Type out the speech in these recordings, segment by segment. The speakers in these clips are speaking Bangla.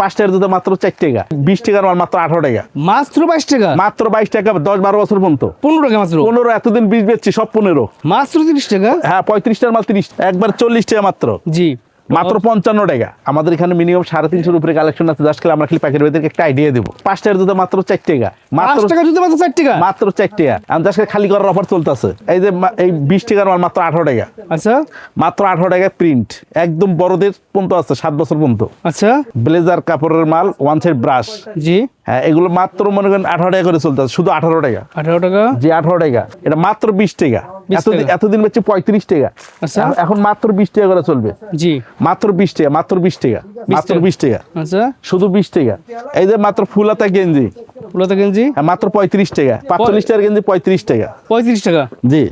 পাঁচ টাকার জুতো মাত্র চার টাকা বিশ টাকার মাল মাত্র আঠারো টাকা। মাত্র বাইশ টাকা? মাত্র বাইশ টাকা দশ বারো বছর পর্যন্ত। পনেরো টাকা মাত্র? পনেরো এতদিন বিশ বেচছি সব পনেরো। মাত্র তিরিশ টাকা? হ্যাঁ পঁয়ত্রিশ টাকার মাল তিরিশ একবার চল্লিশ টাকা মাত্র। জি। মাত্র পঞ্চান্ন টাকা। আমাদের এখানে মিনিমাম সাড়ে তিনশোর উপরে কালেকশন আছে জাস্ট খালি আমরা খালি প্যাকেট বেদেরকে একটা আইডিয়া দেবো। পাঁচ টাকার জুতো মাত্র চার টাকা। মাত্র টাকা জুতো মাত্র চার টাকা? মাত্র চার টাকা। আমি জাস্ট খালি করার অফার চলতেছে। এই যে এই বিশ টাকার মাল মাত্র আঠারো টাকা। আচ্ছা। মাত্র আঠারো টাকায় প্রিন্ট একদম বড়দের পর্যন্ত আছে সাত বছর পর্যন্ত। আচ্ছা। ব্লেজার কাপড়ের মাল ওয়ান সাইড ব্রাশ জি। হ্যাঁ এগুলো মাত্র মনে করেন আঠারো টাকা করে চলতে আছে শুধু আঠারো টাকা। আঠারো টাকা? যে আঠারো টাকা। এটা মাত্র বিশ টাকা। এতদিন এতদিন হচ্ছে পঁয়ত্রিশ টাকা। আচ্ছা। এখন- মাত্র বিশ টাকা করে চলবে। জি। মাত্র বিশ টাকা মাত্র বিশ টাকা। মাত্র বিশ টাকা। আচ্ছা। শুধু বিশ টাকা। এই যে মাত্র ফুলাতা গেঞ্জি। গেঞ্জি? হ্যাঁ, মাত্র পঁয়ত্রিশ টাকা। পাঁচচল্লিশ টাকার গেঞ্জি পঁয়ত্রিশ টাকা। পঁয়ত্রিশ টাকা? জি।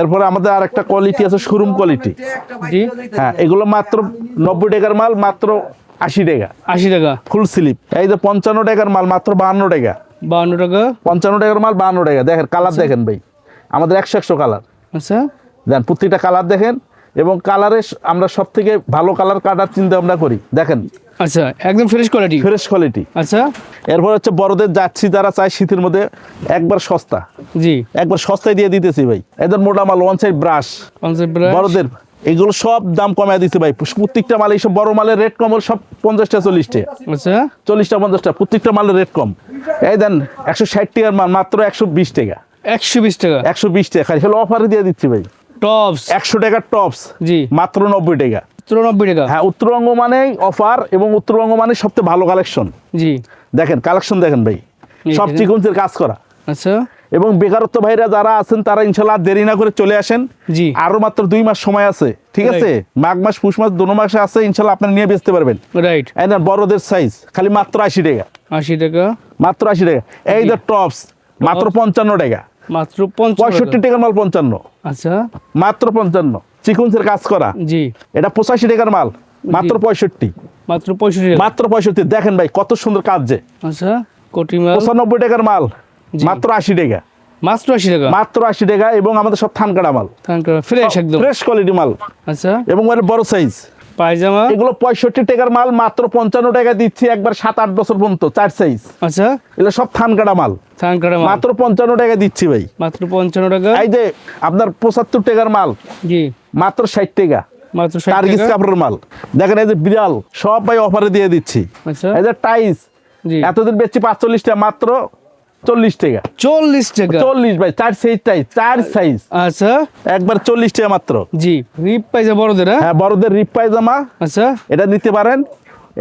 এরপরে আমাদের আর একটা কোয়ালিটি আছে শোরুম কোয়ালিটি জি। হ্যাঁ এগুলো মাত্র নব্বই টাকার মাল মাত্র আশি টাকা। আশি টাকা। Full slip. এই যে পঞ্চান্ন টাকার মাল মাত্র বাহান্ন টাকা। বাউন্ন টাকা। পঞ্চান্ন টাকার মাল বাহান্ন টাকা। দেখেন কালার দেখেন ভাই। আমাদের একশো একশো কালার আচ্ছা। দেন প্রত্যেকটা কালার দেখেন। এবং কালারে আমরা সব থেকে ভালো কালার কাটার চিন্তা ভাবনা করি। দেখেন আচ্ছা একদম ফ্রেশ কোয়ালিটি ফ্রেশ কোয়ালিটি আচ্ছা। এরপর হচ্ছে বড়দের যাচ্ছি যারা চায় শীতের মধ্যে একবার সস্তা। জি। একবার সস্তায় দিয়ে দিতেছি ভাই। এদের মোটা মাল one side brush concept brush বড়দের এগুলো সব দাম কমায় দিচ্ছে ভাই। প্রত্যেকটা মাল এইসব বড় মালের রেট কম সব পঞ্চাশটা চল্লিশটা। আচ্ছা। চল্লিশটা পঞ্চাশটা প্রত্যেকটা মালের রেট কম। এই দেন একশো ষাট টাকার মাল মাত্র একশো বিশ টাকা। একশো বিশ টাকা। একশো বিশ টাকা খালি অফারে দিয়ে দিচ্ছি ভাই। টপস একশো টাকার টপস জি। মাত্র নব্বই টাকা। চুরানব্বই টাকা। হ্যাঁ উত্তরবঙ্গ মানেই অফার এবং উত্তরবঙ্গ মানে সবচেয়ে ভালো কালেকশন জি। দেখেন কালেকশন দেখেন ভাই। সব। চিকুন্সের কাজ করা। আচ্ছা। এবং বেকারত্ব ভাইরা যারা আছেন তারা ইনশাল্লাহ দেরি না করে চলে আসেন। জি। আরও মাত্র দুই মাস সময় আছে ঠিক আছে? মাঘ মাস পুষ মাস দোনো মাসে আছে ইনশাল্লাহ আপনারা নিয়ে বেচতে পারবেন। রাইট বড়দের সাইজ খালি মাত্র আশি টাকা। আশি টাকা। মাত্র আশি টাকা। এই যে টপস মাত্র পঞ্চান্ন টাকা। মাত্র পঁয়ষট্টি টাকার মাল পঞ্চান্ন। আচ্ছা। মাত্র পঞ্চান্ন। চিকুন্সের কাজ করা। জি। এটা পঁচাশি টাকার মাল মাত্র পঁয়ষট্টি। মাত্র পঁয়ষট্টি মাত্র পঁয়ষট্টি। দেখেন ভাই কত সুন্দর কাজ যে। আচ্ছা কোটি মাল। পঁচানব্বই টাকার মাল মাত্র আশি টাকা। মাত্র আশি টাকা? মাত্র আশি টাকা এবং আমাদের সব থানকাড়া মাল। ফ্রেশ একদম। ফ্রেশ কোয়ালিটি মাল। আচ্ছা। এবং বড় সাইজ পায়জামা? এগুলো পঁয়ষট্টি টাকার মাল মাত্র পঞ্চান্ন টাকা দিচ্ছি একবার সাত আট বছর পর্যন্ত চার সাইজ আচ্ছা। এগুলো সব থান কাটা মাল। থানকাটা মাল। মাত্র পঞ্চান্ন টাকা দিচ্ছি ভাই। মাত্র পঞ্চান্ন টাকা? এই যে আপনার পঁচাত্তর টাকার মাল জি। মাত্র ষাট টাকা। মাত্র টার্গিস কাপড়ের মাল। দেখেন এই যে বিড়াল সব ভাই অফারে দিয়ে দিচ্ছি। আচ্ছা। এই যে টাইস জি। এতদিন বেচছি পাঁচচল্লিশ টাকা মাত্র চল্লিশ টাকা। চল্লিশ টাকা। চল্লিশ ভাই চার সাইজ টাইস চার সাইজ আচ্ছা। একবার চল্লিশ টাকা মাত্র। জি রিপ পাইজা বড়দের হ্যাঁ? হ্যাঁ বড়দের রিপ পায়জামা আচ্ছা। এটা নিতে পারেন।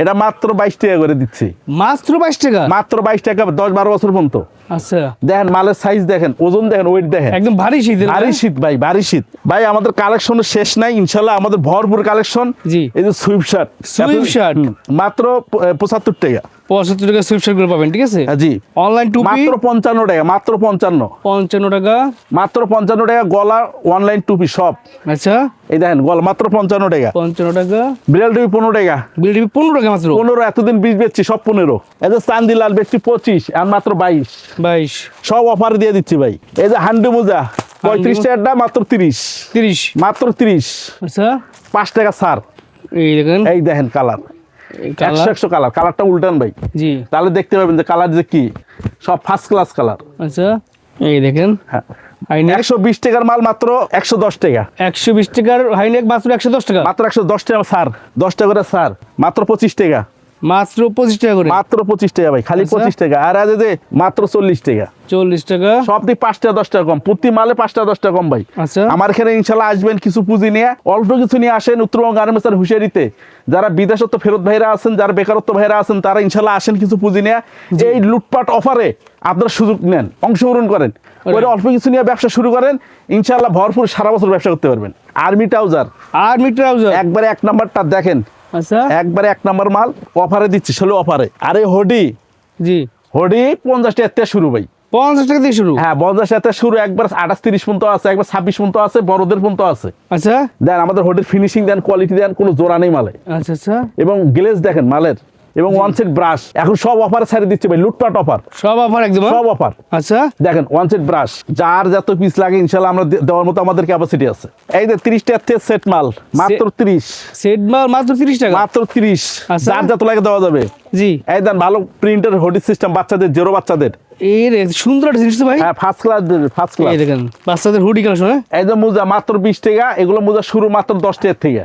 এটা মাত্র বাইশ টাকা করে দিচ্ছি। মাত্র বাইশ টাকা? মাত্র বাইশ টাকা দশ বারো বছর পর্যন্ত। আচ্ছা। দেখেন মালের সাইজ দেখেন ওজন দেখেন ওয়েট দেখেন। একদম ভারী শীতের ভারী শীত ভাই ভারী শীত। ভাই আমাদের কালেকশন শেষ নাই ইনশাল্লাহ আমাদের ভরপুর কালেকশন জি। এই যে সুইপ শার্ট Swift shirt? মাত্র পঁচাত্তর টাকা। পঁচাত্তর টাকা সুইপশার্টগুলো পাবেন ঠিক আছে? হ্যাঁ, জি। অনলাইন টুপি মাত্র পঞ্চান্ন টাকা মাত্র পঞ্চান্ন। পঞ্চান্ন টাকা। মাত্র পঞ্চান্ন টাকা গলা অনলাইন টুপি সব আচ্ছা। এই দেখেন গলা মাত্র পঞ্চান্ন টাকা। পঞ্চান্ন টাকা। বিড়াল টুপি পনেরো টাকা। বিল টিভি পনেরো টাকা মাত্র? পনেরো এতদিন বিশ বেচছি সব পনেরো। এই যে চান্দি লাল বেচছি পঁচিশ আর মাত্র বাইশ। বাইশ। সব অফার দিয়ে দিচ্ছি ভাই। এই যে হান্ডি মোজা পঁয়ত্রিশ টাকাটা মাত্র তিরিশ। তিরিশ। মাত্র তিরিশ। আচ্ছা। পাঁচ টাকা সার এই দেখেন। এই দেখেন কালার একশো একশো কালার। কালারটা উল্টান ভাই। জি। তাহলে দেখতে পাবেন যে কালার যে কি। সব ফার্স্ট ক্লাস কালার। আচ্ছা এই দেখেন। হ্যাঁ। একশো বিশ টাকার মাল মাত্র একশো দশ টাকা। একশো বিশ টাকার হাইনেক মাত্র একশো দশ টাকা? মাত্র একশো দশ টাকা সার দশ টাকা করে সার মাত্র পঁচিশ টাকা। মাত্র পঁচিশ টাকা করে। মাত্র পঁচিশ টাকা ভাই খালি আচ্ছা। পঁচিশ টাকা। আর আজ যে মাত্র চল্লিশ টাকা। চল্লিশ টাকা। সব দিক পাঁচ টাকা দশ টাকা কম। প্রতি মালে পাঁচ টাকা দশ টাকা কম ভাই। আচ্ছা। আমার এখানে ইনশাল্লাহ আসবেন কিছু পুঁজি নিয়ে। অল্প কিছু নিয়ে আসেন উত্তরবঙ্গ গার্মেন্টসের হুঁশিয়ারিতে। যারা বিদেশত্ব ফেরত ভাইরা আছেন যারা বেকারত্ব ভাইরা আছেন তারা ইনশাল্লাহ আসেন কিছু পুঁজি নিয়ে। এই লুটপাট অফারে আপনারা সুযোগ নেন অংশগ্রহণ করেন। ওই অল্প কিছু নিয়ে ব্যবসা শুরু করেন ইনশাল্লাহ ভরপুর সারা বছর ব্যবসা করতে পারবেন। আর্মি ট্রাউজার আর্মি ট্রাউজার একবারে এক নাম্বারটা দেখেন আচ্ছা। একবারে এক নাম্বার মাল অফারে দিচ্ছি ষোলো অফারে আরে হডি। জি। হডি পঞ্চাশ টাকা থেকে শুরু ভাই। পঞ্চাশ টাকা দিয়ে শুরু? হ্যাঁ পঞ্চাশ টাকা শুরু একবার আঠাশ তিরিশ পর্যন্ত আছে একবার ছাব্বিশ পর্যন্ত আছে বড়দের পর্যন্ত আছে। আচ্ছা। দেন আমাদের হোটেল ফিনিশিং দেন কোয়ালিটি দেন কোনো জোড়া নেই মালে। আচ্ছা আচ্ছা। এবং গ্লেজ দেখেন মালের। এবং ওয়ান সেট ব্রাশ এখন সব অফার ছাড়ে দিচ্ছে ভাই লুটপাট অফার সব অফার একদম হ্যাঁ? সব অফার আচ্ছা। দেখেন ওয়ান সেট ব্রাশ যার যত পিস লাগে ইনশাল্লাহ আমরা দেওয়ার মতো আমাদের ক্যাপাসিটি আছে। এই যে 30 টা থেকে সেট মাল মাত্র তিরিশ। সেট মাল মাত্র তিরিশ টাকা? মাত্র তিরিশ। আচ্ছা। যার যত লাগে দেওয়া যাবে। জি। এই দেন ভালো প্রিন্টার হোডি সিস্টেম বাচ্চাদের জেরো বাচ্চাদের। সুন্দর একটা জিনিস ভাই। হ্যাঁ ফার্স্ট ক্লাস ফার্স্ট ক্লাস এই দেখেন বাচ্চাদের হুডি কালেকশন হ্যাঁ? এই যে মোজা মাত্র বিশ টাকা এগুলো মোজা শুরু মাত্র থেকে।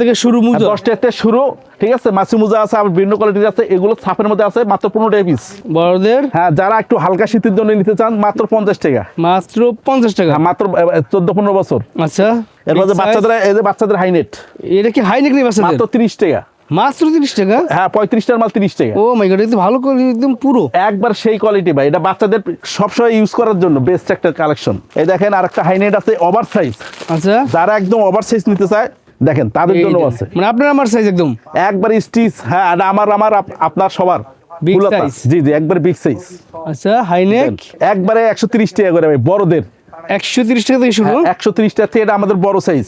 থেকে শুরু মুজো? থেকে শুরু ঠিক আছে? মাছি মোজা আছে বিভিন্ন কোয়ালিটির আছে এগুলো ছাপের মধ্যে আছে মাত্র পনেরো টাকা পিস বড়দের? হ্যাঁ যারা একটু হালকা শীতের জন্য নিতে চান মাত্র পঞ্চাশ টাকা। মাত্র পঞ্চাশ টাকা? মাত্র চোদ্দ পনেরো বছর। আচ্ছা। এরপর। বাচ্চাদের এই যে বাচ্চাদের হাইনেট এটা কি হাই নেক নেই বাচ্চাদের? মাত্র তিরিশ টাকা। মাত্র তিরিশ টাকা? হ্যাঁ পঁয়ত্রিশটার মাল তিরিশ টাকা। ও মাই গড এটা ভালো করে একদম পুরো। একবার সেই কোয়ালিটি ভাই এটা বাচ্চাদের ইউজ করার জন্য বেস্ট একটা কালেকশন এই দেখেন আছে ওভার সাইজ আচ্ছা। যারা একদম ওভার সাইজ নিতে চায় দেখেন তাদের জন্য আছে। মানে আপনার আমার সাইজ একদম। একবার স্টিচ হ্যাঁ আর আমার আমার আপনার সবার। ফুলতা। size। জি জি একবার বিগ সাইজ আচ্ছা হাই নেক একবারে একশো তিরিশ টাকা করে ভাই বড়দের। একশো তিরিশ টাকা থেকে শুরু। একশো তিরিশ টাকা থেকে এটা আমাদের বড় সাইজ